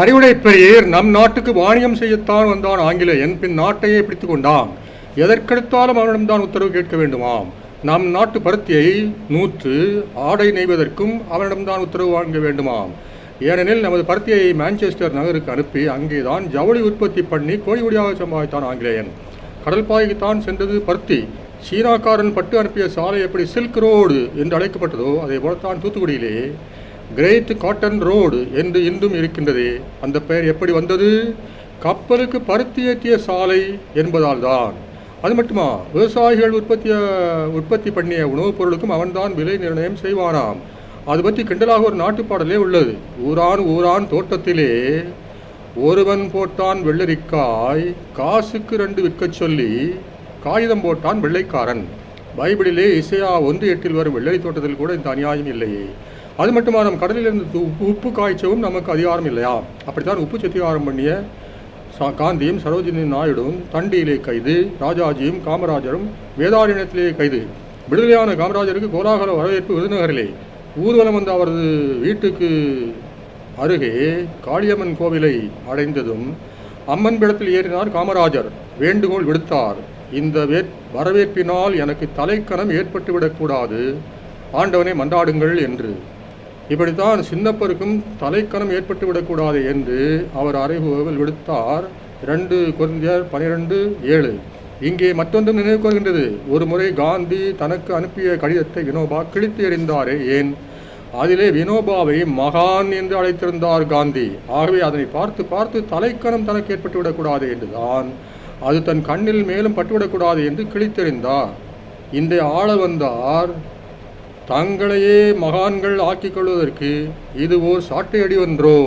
அறிவுடை பெரியர் நம் நாட்டுக்கு வாணியம் செய்யத்தான் வந்தான் ஆங்கிலேயன் பின் நாட்டையே பிடித்து கொண்டான். எதற்கெடுத்தாலும் அவனிடம்தான் உத்தரவு கேட்க வேண்டுமாம். நம் நாட்டு பருத்தியை நூற்று ஆடை நெய்வதற்கும் அவனிடம்தான் உத்தரவு வாங்க வேண்டுமாம். ஏனெனில் நமது பருத்தியை மான்செஸ்டர் நகருக்கு அனுப்பி அங்கேதான் ஜவுளி உற்பத்தி பண்ணி கோடிகோடியாக சம்பாதித்தான் ஆங்கிலேயன். கடல் பாய்க்குத்தான் சென்றது பருத்தி. சீனாக்காரன் பட்டு அனுப்பிய சாலை எப்படி சில்க் ரோடு என்று அழைக்கப்பட்டதோ அதே போலத்தான் தூத்துக்குடியிலே கிரேட் காட்டன் ரோடு என்று இன்றும் இருக்கின்றது. அந்த பெயர் எப்படி வந்தது? கப்பலுக்கு பருத்தி ஏற்றிய சாலை என்பதால் தான் அது மட்டுமா? விவசாயிகள் உற்பத்திய உற்பத்தி பண்ணிய உணவுப் பொருளுக்கும் அவன்தான் விலை நிர்ணயம் செய்வானாம். அது பற்றி கிண்டலாக ஒரு நாட்டுப்பாடலே உள்ளது. ஊரான் ஊரான் தோட்டத்திலே ஒருவன் போட்டான் வெள்ளரிக்காய் காசுக்கு ரெண்டு விற்கச் சொல்லி காகிதம் போட்டான் வெள்ளைக்காரன். பைபிளிலே இசையா ஒன்று எட்டில் வரும் வெள்ளரி தோட்டத்தில் கூட இந்த அநியாயம் இல்லையே. அது மட்டுமா நம் கடலிலிருந்து உப்பு காய்ச்சவும் நமக்கு அதிகாரம் இல்லையா? அப்படித்தான் உப்பு சத்திகாரம் பண்ணிய சா- காந்தியும் சரோஜினி நாயுடும் தண்டியிலே கைது ராஜாஜியும் காமராஜரும் வேதாரண்யத்திலே கைது. விடுதலையான காமராஜருக்கு கோலாகல வரவேற்பு விருதுநகரிலே. ஊர்வலம் வந்த அவரது வீட்டுக்கு அருகே காளியம்மன் கோவிலை அடைந்ததும் அம்மன் பிடத்தில் ஏறினார் காமராஜர். வேண்டுகோள் விடுத்தார். இந்த வே வரவேற்பினால் எனக்கு தலைக்கணம் ஏற்பட்டுவிடக்கூடாது. ஆண்டவனை மன்றாடுங்கள் என்று. இப்படித்தான் சின்னப்பருக்கும் தலைக்கணம் ஏற்பட்டு விடக்கூடாது என்று அவர் அறைகூவல் விடுத்தார். இரண்டு குருந்தியர் பனிரெண்டு ஏழு. இங்கே மற்றொன்றும் நினைவு வருகின்றது ஒரு முறை காந்தி தனக்கு அனுப்பிய கடிதத்தை வினோபா கிழித்து எறிந்தாரே ஏன்? அதிலே வினோபாவை மகான் என்று அழைத்திருந்தார் காந்தி. ஆகவே அதனை பார்த்து பார்த்து தலைக்கணம் தனக்கு ஏற்பட்டு விடக்கூடாது என்றுதான். அது தன் கண்ணில் மேலும் பட்டுவிடக்கூடாது என்று கிழித்தெறிந்தார். இந்த ஆள வந்தார் தங்களையே மகான்கள் ஆக்கிக் கொள்வதற்கு இது ஓர் சாட்டையடி ஒன்றோ.